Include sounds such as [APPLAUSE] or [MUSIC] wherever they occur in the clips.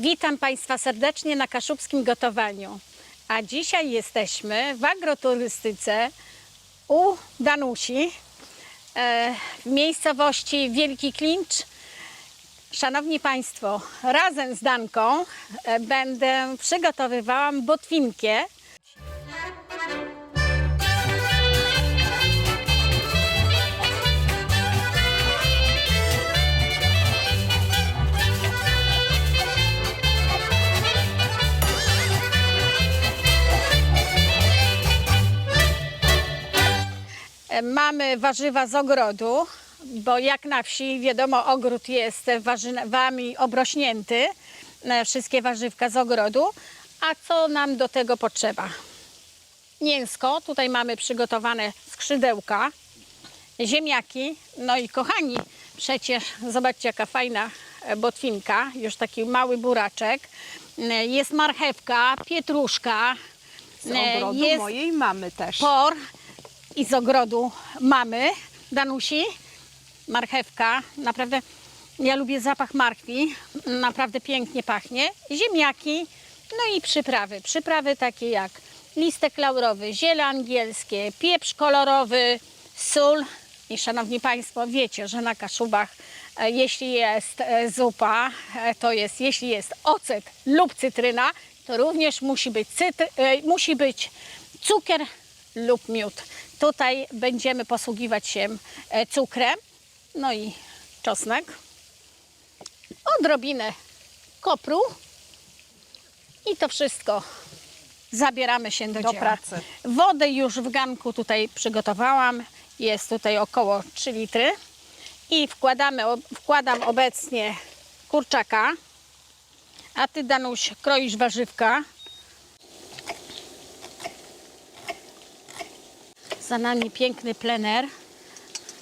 Witam Państwa serdecznie na kaszubskim gotowaniu. A dzisiaj jesteśmy w agroturystyce u Danusi e, w miejscowości Wielki Klincz. Szanowni Państwo, razem z Danką e, będę przygotowywała botwinkę. Mamy warzywa z ogrodu, bo jak na wsi wiadomo, ogród jest warzywami obrośnięty, e, wszystkie warzywka z ogrodu. A co nam do tego potrzeba? Mięsko, tutaj mamy przygotowane skrzydełka, ziemniaki, no i kochani, przecież zobaczcie jaka fajna e, botwinka, już taki mały buraczek. E, Jest marchewka, pietruszka, Z ogrodu jest mojej mamy też. por i z ogrodu mamy Danusi, marchewka, naprawdę ja lubię zapach marchwi, naprawdę pięknie pachnie, ziemniaki, no i przyprawy, przyprawy takie jak listek laurowy, ziele angielskie, pieprz kolorowy, sól. I szanowni Państwo, wiecie, że na Kaszubach e, jeśli jest e, zupa, e, to jest, jeśli jest ocet lub cytryna, to również musi być, musi być cukier lub miód. Tutaj będziemy posługiwać się e, cukrem, no i czosnek, odrobinę kopru i to wszystko zabieramy się do, Do dzieła. pracy. Wodę już w garnku tutaj przygotowałam, jest tutaj około 3 litry i wkładamy, wkładam obecnie kurczaka, a Ty Danuś kroisz warzywka. Za nami piękny plener.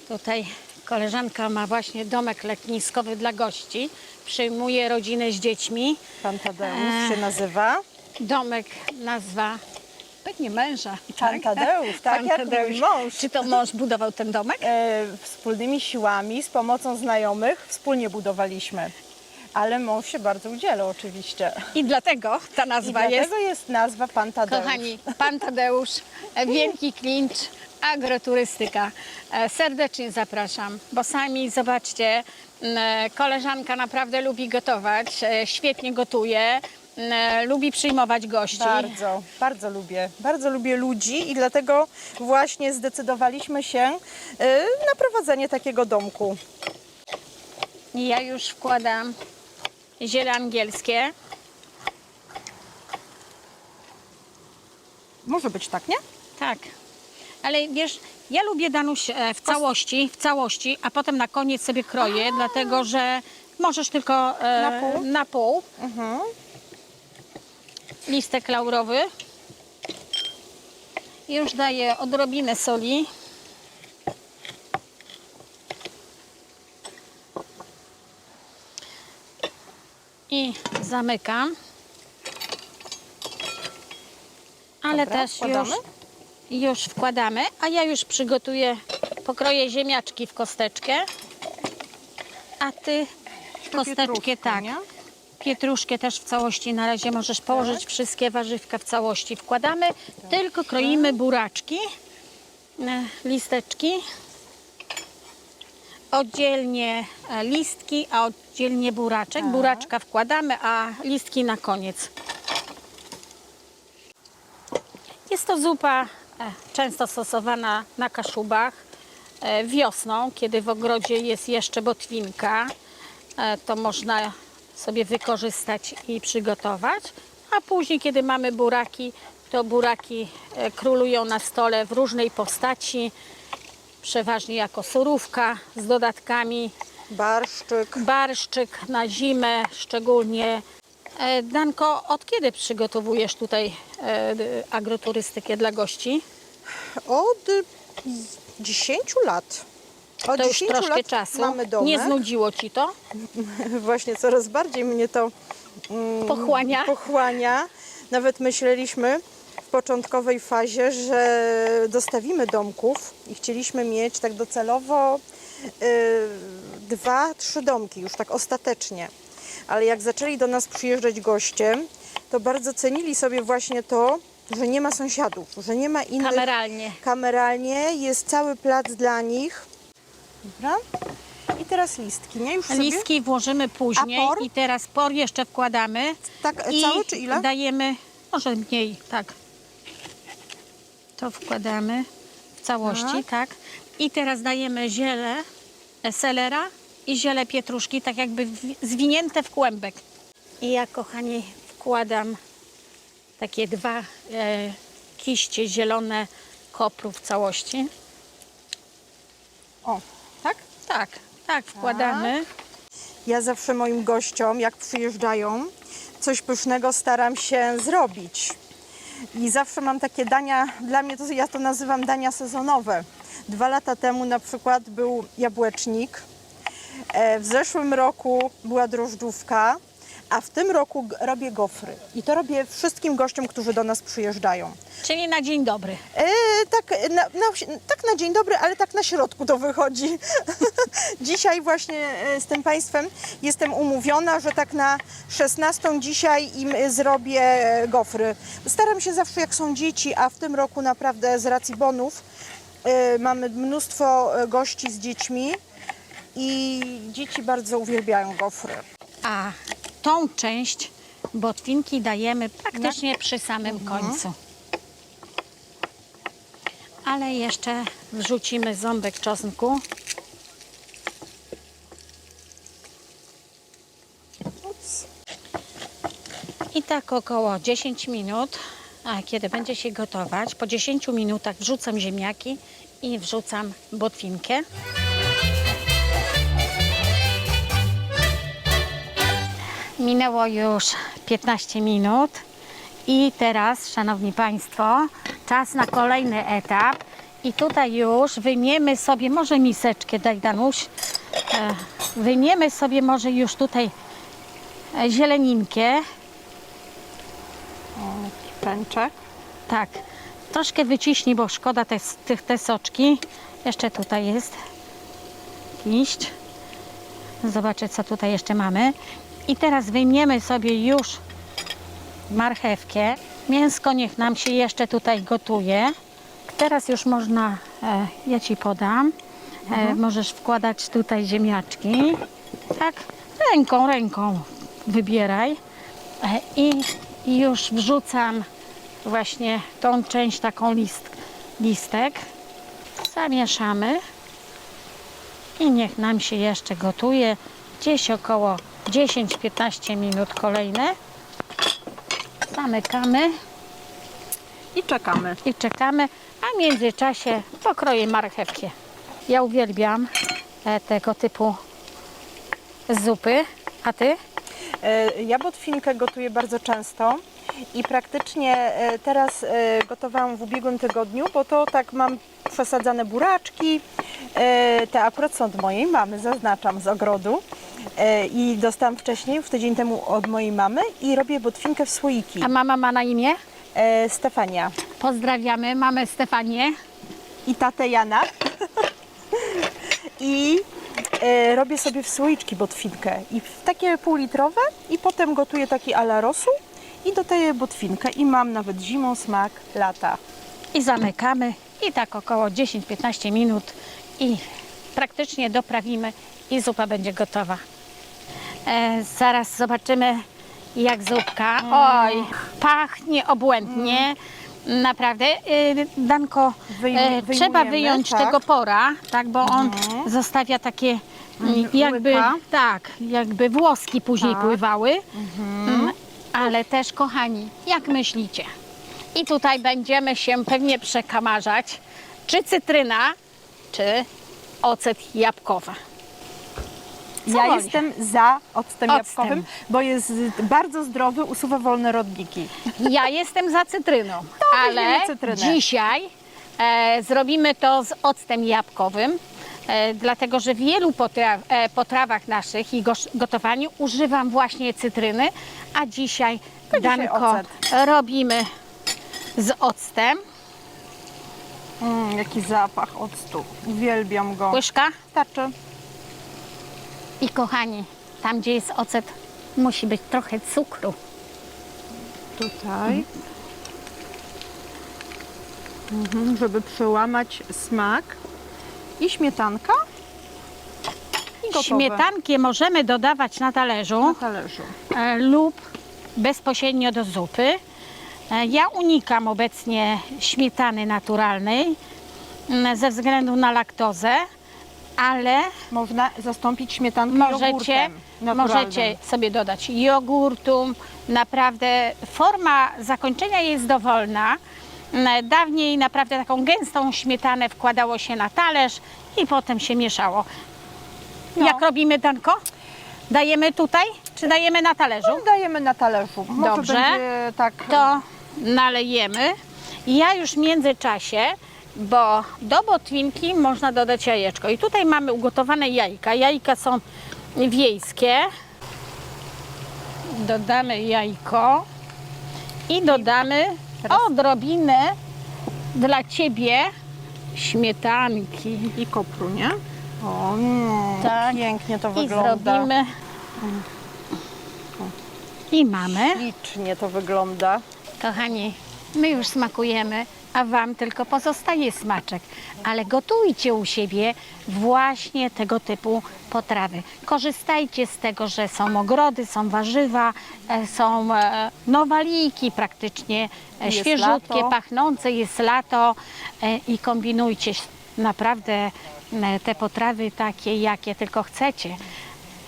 Tutaj koleżanka ma właśnie domek letniskowy dla gości. Przyjmuje rodzinę z dziećmi. Pan Tadeusz Eee. się nazywa. Domek nazwa pewnie męża. Pan Tadeusz, tak, jak mój mąż. Czy to mąż budował ten domek? E, wspólnymi siłami, z pomocą znajomych wspólnie budowaliśmy. Ale mąż się bardzo udzielał oczywiście. I dlatego ta I nazwa dlatego jest, jest nazwa Pan Tadeusz. kochani, Pan Tadeusz, e, Wielki Klincz, agroturystyka. E, Serdecznie zapraszam, bo sami zobaczcie, m, e, koleżanka naprawdę lubi gotować, e, świetnie gotuje, m, lubi przyjmować gości. Bardzo, bardzo lubię. Bardzo lubię ludzi i dlatego właśnie zdecydowaliśmy się e, na prowadzenie takiego domku. I Ja już wkładam ziele angielskie. Może być tak, nie? Tak, ale wiesz, ja lubię Danuś e, w całości, w całości, a potem na koniec sobie kroję, dlatego że możesz tylko e, Na pół? na pół. Mhm. Listek laurowy. Już daję odrobinę soli. I zamykam. Ale Dobra, też wkładamy? już, już wkładamy, a ja już przygotuję, pokroję ziemniaczki w kosteczkę, a ty kosteczkę tak. nie? Pietruszkę też w całości na razie możesz położyć wszystkie warzywka w całości. Wkładamy, tylko kroimy buraczki, listeczki. Oddzielnie e, listki, a oddzielnie buraczek. Buraczka wkładamy, a listki na koniec. Jest to zupa e, często stosowana na Kaszubach e, wiosną, kiedy w ogrodzie jest jeszcze botwinka. E, To można sobie wykorzystać i przygotować. A później, kiedy mamy buraki, to buraki królują na stole w różnej postaci. Przeważnie jako surówka z dodatkami Barszczyk. barszczyk na zimę szczególnie. E, Danko, od kiedy przygotowujesz tutaj e, agroturystykę dla gości? Od y, 10 lat. Od To już 10 troszkę lat czasu. mamy domek. Nie znudziło Ci to? [LAUGHS] Właśnie coraz bardziej mnie to mm, Pochłania? pochłania. Nawet myśleliśmy w początkowej fazie, że dostawimy domków i chcieliśmy mieć tak docelowo y, dwa, trzy domki już tak ostatecznie. ale jak zaczęli do nas przyjeżdżać goście, to bardzo cenili sobie właśnie to, że nie ma sąsiadów, że nie ma innych. Kameralnie. Kameralnie jest cały plac dla nich. Dobra. I teraz listki, nie? Już sobie? Listki włożymy później A por? i teraz por jeszcze wkładamy. Tak, I cały czy ile? dajemy, może mniej, tak. To wkładamy w całości, tak. I teraz dajemy ziele selera i ziele pietruszki, tak jakby zwinięte w kłębek. I ja, kochani, wkładam takie dwa e, kiście zielone kopru w całości. O, tak? Tak, tak, wkładamy. Ja zawsze moim gościom, jak przyjeżdżają, coś pysznego staram się zrobić. I zawsze mam takie dania, dla mnie to ja to nazywam dania sezonowe. Dwa lata temu na przykład był jabłecznik, w zeszłym roku była drożdżówka, a w tym roku robię gofry. I to robię wszystkim gościom, którzy do nas przyjeżdżają. Czyli na dzień dobry. E, tak, na, na, tak na dzień dobry, ale tak na środku to wychodzi. [LAUGHS] dzisiaj właśnie e, z tym Państwem jestem umówiona, że tak na 16 dzisiaj im e, zrobię e, gofry. Staram się zawsze jak są dzieci, a w tym roku naprawdę z racji bonów e, mamy mnóstwo e, gości z dziećmi i dzieci bardzo uwielbiają gofry. A tą część botwinki dajemy praktycznie przy samym końcu. Ale jeszcze wrzucimy ząbek czosnku. Ups. I tak około 10 minut, a kiedy będzie się gotować, po 10 minutach wrzucam ziemniaki i wrzucam botwinkę. Minęło już 15 minut i teraz, Szanowni Państwo, czas na kolejny etap. I tutaj już wyjmiemy sobie, może miseczkę daj Danuś, e, wyjmiemy sobie może już tutaj e, zieleninkę, Pęczek. tak, troszkę wyciśnij, bo szkoda te, tych, te soczki. Jeszcze tutaj jest liść. Zobaczę, co tutaj jeszcze mamy. I teraz wyjmiemy sobie już marchewkę. Mięsko niech nam się jeszcze tutaj gotuje. Teraz już można, e, ja Ci podam, e, możesz wkładać tutaj ziemniaczki. Tak, ręką, ręką wybieraj. E, I, I już wrzucam właśnie tą część, taką list, listek. Zamieszamy i niech nam się jeszcze gotuje gdzieś około 10-15 minut kolejne. Zamykamy I czekamy. i czekamy, a w międzyczasie pokroję marchewkę. Ja uwielbiam e, tego typu zupy, a ty? E, Ja botwinkę gotuję bardzo często i praktycznie e, teraz e, gotowałam w ubiegłym tygodniu, bo to tak mam przesadzane buraczki. E, Te akurat są od mojej mamy, zaznaczam z ogrodu. E, I dostałam wcześniej, już tydzień temu od mojej mamy i robię botwinkę w słoiki. A mama ma na imię? E, Stefania Pozdrawiamy mamę Stefanię. i tatę Jana. [LAUGHS] I e, robię sobie w słoiczki botwinkę. I w takie półlitrowe i potem gotuję taki ala rosół i dodaję botwinkę i mam nawet zimą smak lata. i zamykamy i tak około 10-15 minut i praktycznie doprawimy i zupa będzie gotowa. E, zaraz zobaczymy jak zupka. Oj, pachnie obłędnie. Naprawdę, e, Danko, e, trzeba wyjmujemy, wyjąć tak. tego pora, tak, bo on zostawia takie mm, jakby, łyka. tak, jakby włoski później Tak. pływały. Mm, Ale też, kochani, jak myślicie? I tutaj będziemy się pewnie przekamarzać, czy cytryna, czy ocet jabłkowy. Ja woli? jestem za octem Octem. jabłkowym, bo jest bardzo zdrowy, usuwa wolne rodniki. Ja jestem za cytryną, ale weźmiemy cytrynę. dzisiaj e, zrobimy to z octem jabłkowym, e, dlatego że w wielu potra e, potrawach naszych i gosz- gotowaniu używam właśnie cytryny, a dzisiaj, To dzisiaj Danko, ocet. robimy z octem. Mm, jaki zapach octu. Uwielbiam go. Łyżka Starczy. I kochani, tam gdzie jest ocet, Musi być trochę cukru. Tutaj. Mhm, żeby przełamać smak. I śmietanka. I gotowe. Możemy dodawać na talerzu. na talerzu. e, lub bezpośrednio do zupy. E, Ja unikam obecnie śmietany naturalnej m, ze względu na laktozę, ale Można zastąpić śmietankę możecie, jogurtem naturalnym. możecie sobie dodać jogurtu. Naprawdę forma zakończenia jest dowolna. Dawniej naprawdę taką gęstą śmietanę wkładało się na talerz i potem się mieszało. No. Jak robimy danko? Dajemy tutaj, czy dajemy na talerzu? Dajemy na talerzu. Może Dobrze. będzie tak. to nalejemy. Ja już w międzyczasie, bo do botwinki można dodać jajeczko. I tutaj mamy ugotowane jajka. Jajka są wiejskie. Dodamy jajko i dodamy odrobinę dla Ciebie śmietanki. I kopru, nie? O, mm, Tak. pięknie to I wygląda. zrobimy. I mamy. Licznie to wygląda. Kochani, my już smakujemy, a Wam tylko pozostaje smaczek. Ale gotujcie u siebie właśnie tego typu potrawy. Korzystajcie z tego, że są ogrody, są warzywa, e, są e, nowaliki praktycznie e, Jest świeżutkie, lato. pachnące, jest lato i kombinujcie naprawdę te potrawy takie, jakie tylko chcecie.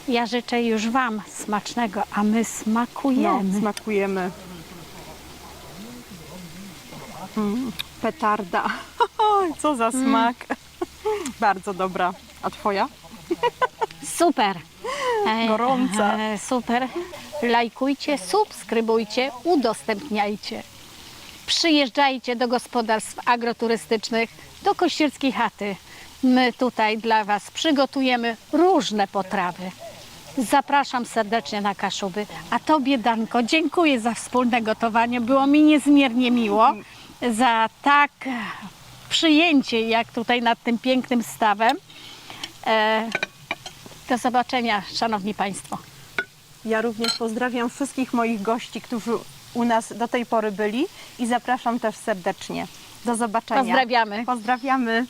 Ja życzę już Wam smacznego, a my No, smakujemy. Mm, petarda. [LAUGHS] Co za smak. Bardzo dobra. A twoja? Super. E, Gorąca. e, Super. Lajkujcie, subskrybujcie, udostępniajcie. Przyjeżdżajcie do gospodarstw agroturystycznych, do Kościerskiej Chaty. My tutaj dla Was przygotujemy różne potrawy. Zapraszam serdecznie na Kaszuby. A Tobie, Danko, dziękuję za wspólne gotowanie. Było mi niezmiernie miło za tak przyjęcie, jak tutaj nad tym pięknym stawem. E, do zobaczenia, Szanowni Państwo. Ja również pozdrawiam wszystkich moich gości, którzy u nas do tej pory byli i zapraszam też serdecznie. Do zobaczenia. Pozdrawiamy. Pozdrawiamy.